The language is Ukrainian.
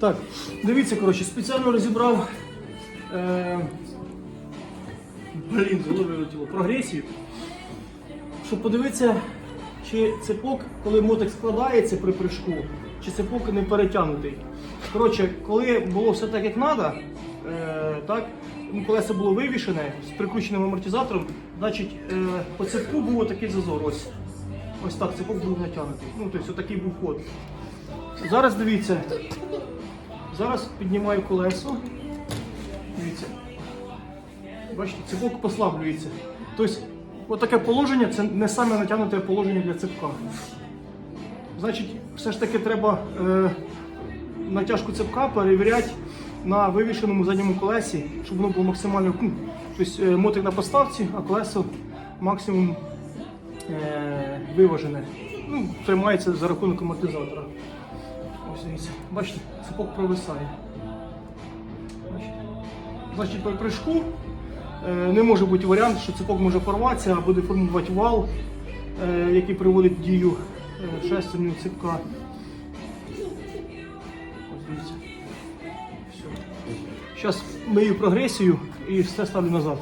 Так, дивіться, коротше, спеціально розібрав. Е, блін, вилетіло. Прогресію. Щоб подивитися, чи цепок, коли мотик складається при прыжку, чи цепок не перетягнутий. Коротше, коли було все так, як треба, е, так, ну, колесо було вивішене з прикрученим амортизатором, значить е, по цепку був такий зазор. Ось. Ось так цепок був натягнутий. Ну, тобто такий був ход. Зараз дивіться. Зараз піднімаю колесо. Дивіться. Бачите, цепок послаблюється. Тобто, отаке положення це не саме натягнуте положення для цепка. Значить, все ж таки треба е, натяжку цепка перевіряти на вивішеному задньому колесі, щоб воно було максимально. Ну, тобто е, мотик на поставці, а колесо максимум е, виважене. Ну, тримається за рахунок амортизатора. Дивіться, бачите, цепок провисає. Бачите? Значить, при прыжку е, не може бути варіант, що цепок може порватися, а буде формувати вал, е, який приводить дію шестерню цепка. Зараз мию прогресію і все ставлю назад.